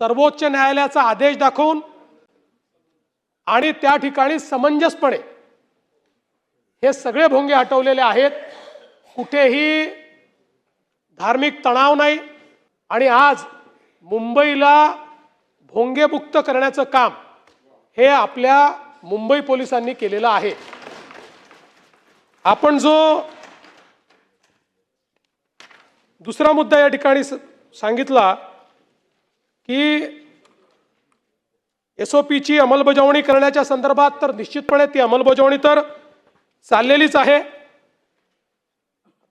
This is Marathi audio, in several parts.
सर्वोच्च न्यायालयाचा आदेश दाखवून आणि त्या ठिकाणी समंजसपणे हे सगळे भोंगे हटवलेले आहेत. कुठेही धार्मिक तणाव नाही आणि आज मुंबईला भोंगेमुक्त करण्याचं काम हे आपल्या मुंबई पोलिसांनी केलेलं आहे. आपण जो दुसरा मुद्दा या ठिकाणी सांगितला की एस ओ पीची अंमलबजावणी करण्याच्या संदर्भात तर निश्चितपणे ती अंमलबजावणी तर चाललेलीच आहे.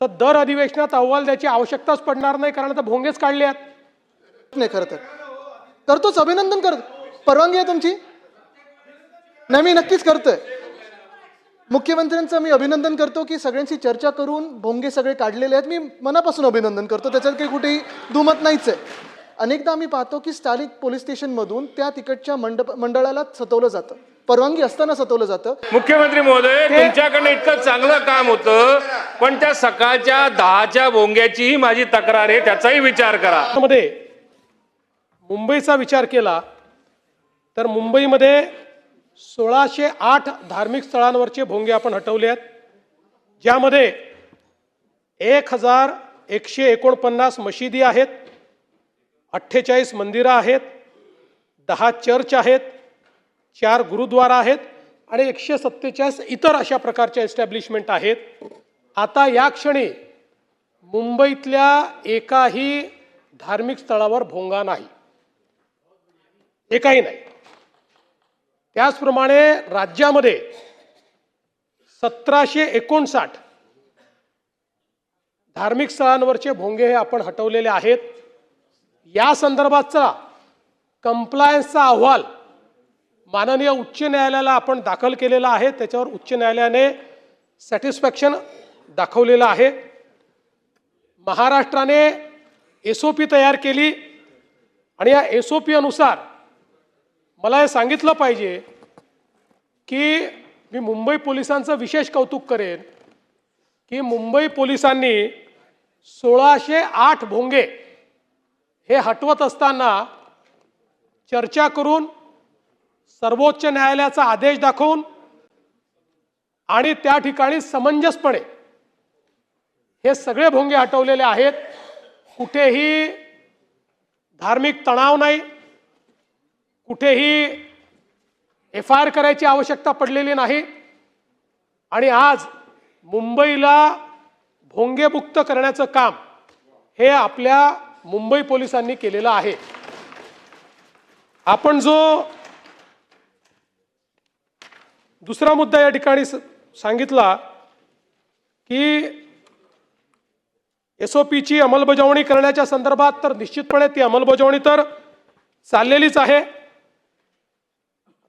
तर दर अधिवेशनात अहवाल द्यायची आवश्यकताच पडणार नाही कारण आता भोंगेच काढले आहेत. नाही खरं तर. करतोच अभिनंदन कर परवानगी आहे तुमची? नाही मी नक्कीच करतोय. मुख्यमंत्र्यांचं मी अभिनंदन करतो की सगळ्यांशी चर्चा करून भोंगे सगळे काढलेले आहेत. मी मनापासून अभिनंदन करतो. त्याच्यात काही कुठेही दुमत नाहीच आहे. अनेकदा आम्ही पाहतो की स्थानिक पोलीस स्टेशनमधून त्या तिकडच्या मंडप मंडळाला सतवलं जातं. परवानगी असताना सतवलं जातं. मुख्यमंत्री महोदय तुमच्याकडनं इतकं चांगलं काम होतं पण त्या सकाळच्या दहाच्या भोंग्याचीही माझी तक्रार आहे त्याचाही विचार करा. मध्ये मुंबईचा विचार केला तर मुंबईमध्ये सोळाशे आठ धार्मिक स्थळांवरचे भोंगे आपण हटवले आहेत ज्यामध्ये एक हजार एकशे एकोणपन्नास मशिदी आहेत अठ्ठेचाळीस मंदिरं आहेत दहा चर्च आहेत चार गुरुद्वारा आहेत आणि एकशे सत्तेचाळीस इतर अशा प्रकारच्या एस्टॅब्लिशमेंट आहेत. आता या क्षणी मुंबईतल्या एकाही धार्मिक स्थळावर भोंगा नाही. एकाही नाही. त्याचप्रमाणे राज्यामध्ये सतराशे एकोणसाठ धार्मिक स्थळांवरचे भोंगे हे आपण हटवलेले आहेत. या संदर्भातचा कंप्लायन्सचा अहवाल माननीय उच्च न्यायालयाला आपण दाखल केलेला आहे. त्याच्यावर उच्च न्यायालयाने सॅटिस्फॅक्शन दाखवलेलं आहे. महाराष्ट्राने एस ओ पी तयार केली आणि या एस ओ पी अनुसार मला हे सांगितलं पाहिजे की मी मुंबई पोलिसांचं विशेष कौतुक करेन की मुंबई पोलिसांनी सोळाशे आठ भोंगे हे हटवत असताना चर्चा करून सर्वोच्च न्यायालयाचा आदेश दाखवून आणि त्या ठिकाणी समंजसपणे हे सगळे भोंगे हटवलेले आहेत. कुठेही धार्मिक तणाव नाही. कुठेही एफ आय आर करायची आवश्यकता पडलेली नाही. आणि आज मुंबईला भोंगेमुक्त करण्याचं काम हे आपल्या मुंबई पोलिसांनी केलेला आहे. आपण जो दुसरा मुद्दा या ठिकाणी सांगितला की एस ओ पीची अंमलबजावणी करण्याच्या संदर्भात तर निश्चितपणे ती अंमलबजावणी तर चाललेलीच आहे.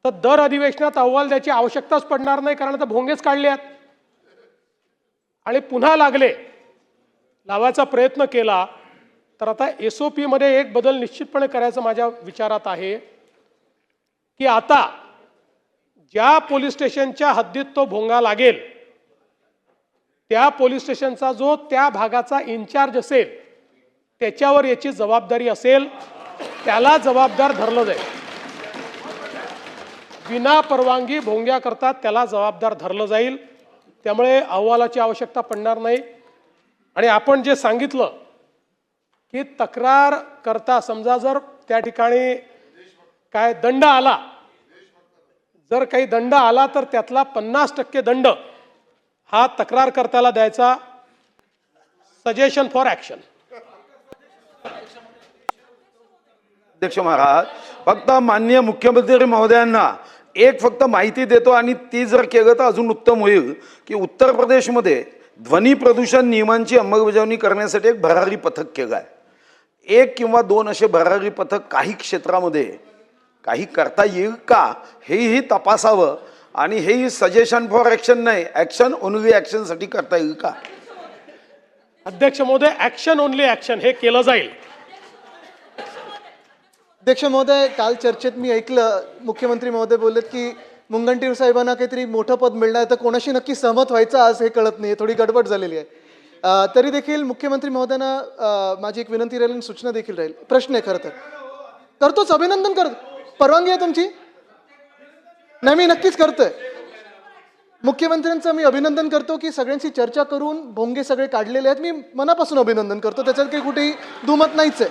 तर दर अधिवेशनात अहवाल द्यायची आवश्यकताच पडणार नाही कारण आता भोंगेच काढले आहेत. आणि पुन्हा लागले. लावायचा प्रयत्न केला. तर आता एस ओ पीमध्ये एक बदल निश्चितपणे करायचं माझ्या विचारात आहे की आता ज्या पोलीस स्टेशनच्या हद्दीत तो भोंगा लागेल त्या पोलीस स्टेशनचा जो त्या भागाचा इन्चार्ज असेल त्याच्यावर याची जबाबदारी असेल त्याला जबाबदार धरलं जाईल. विना परवानगी भोंग्या करतात त्याला जबाबदार धरलं जाईल. त्यामुळे अहवालाची आवश्यकता पडणार नाही. आणि आपण जे सांगितलं ही तक्रार करता समजा जर त्या ठिकाणी काय दंड आला जर काही दंड आला तर त्यातला पन्नास टक्के दंड हा तक्रारकर्त्याला द्यायचा. सजेशन फॉर ॲक्शन अध्यक्ष महाराज फक्त माननीय मुख्यमंत्री महोदयांना एक फक्त माहिती देतो आणि ती जर केलं तर अजून उत्तम होईल की उत्तर प्रदेशमध्ये ध्वनी प्रदूषण नियमांची अंमलबजावणी करण्यासाठी एक भरारी पथक केलं आहे. एक किंवा दोन असे भरारी पथक काही क्षेत्रामध्ये काही करता येईल का हेही तपासावं आणि हेही सजेशन फॉर ॲक्शन नाही ॲक्शन ओनली ॲक्शनसाठी करता येईल का? अध्यक्ष महोदय ॲक्शन ओनली ॲक्शन हे केलं जाईल. अध्यक्ष महोदय काल चर्चेत मी ऐकलं मुख्यमंत्री महोदय बोललेत की मुनगंटीवार साहेबांना काहीतरी मोठं पद मिळणार आहे, तर कोणाशी नक्की सहमत व्हायचं आज हे कळत नाही थोडी गडबड झालेली आहे. तरी देखील मुख्यमंत्री महोदयांना माझी एक विनंती राहील आणि सूचना देखील राहील. प्रश्न आहे खरं तर. करतोच अभिनंदन करतो. परवानगी आहे तुमची? नाही मी नक्कीच करतोय. मुख्यमंत्र्यांचं मी अभिनंदन करतो की सगळ्यांशी चर्चा करून भोंगे सगळे काढलेले आहेत. मी मनापासून अभिनंदन करतो. त्याच्यात काही कुठेही दुमत नाहीच आहे.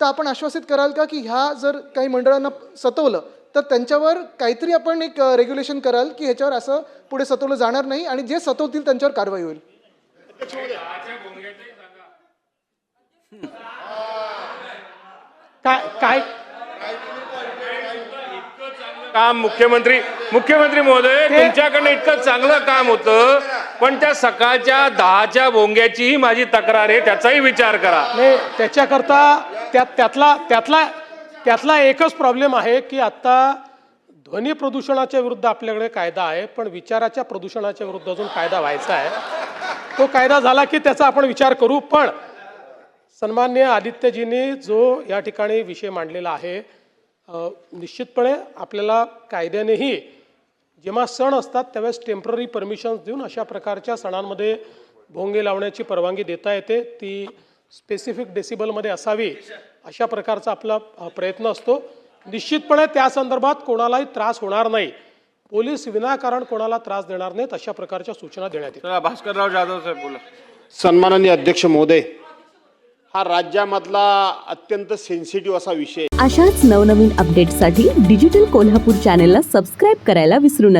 तर आपण आश्वासित कराल का की ह्या जर काही मंडळांना सतवलं तर त्यांच्यावर काहीतरी आपण एक रेग्युलेशन कराल की ह्याच्यावर असं पुढे सतवलं जाणार नाही आणि जे सतवतील त्यांच्यावर कारवाई होईल. काय काय? काम मुख्यमंत्री मुख्यमंत्री महोदय तुमच्याकडनं इतकं चांगलं काम होतं पण त्या सकाळच्या दहाच्या भोंग्याचीही माझी तक्रार आहे त्याचाही विचार करा. त्याच्याकरता त्यात त्यातला त्यातला त्यातला एकच प्रॉब्लेम आहे की आता ध्वनी प्रदूषणाच्या विरुद्ध आपल्याकडे कायदा आहे पण विचाराच्या प्रदूषणाच्या विरुद्ध अजून कायदा व्हायचा आहे. तो कायदा झाला की त्याचा आपण विचार करू पण सन्मान्य आदित्यजींनी जो या ठिकाणी विषय मांडलेला आहे निश्चितपणे आपल्याला कायद्यानेही जेव्हा सण असतात त्यावेळेस टेंपररी परमिशन्स देऊन अशा प्रकारच्या सणांमध्ये भोंगे लावण्याची परवानगी देता येते. ती स्पेसिफिक डेसिबलमध्ये असावी अशा प्रकारचा आपला प्रयत्न असतो. निश्चितपणे त्या संदर्भात कोणालाही त्रास होणार नाही. पोलीस विनाकारण कोणाला त्रास देणार नाहीत अशा प्रकारच्या सूचना देण्यात येतील चला भास्करराव जाधव साहेब बोला. सन्माननीय अध्यक्ष महोदय हा राज्यामधला अत्यंत सेन्सिटिव्ह असा विषय आहे. अशाच नवनवीन अपडेट्ससाठी डिजिटल कोल्हापूर चॅनेलला सबस्क्राईब करायला विसरू नका.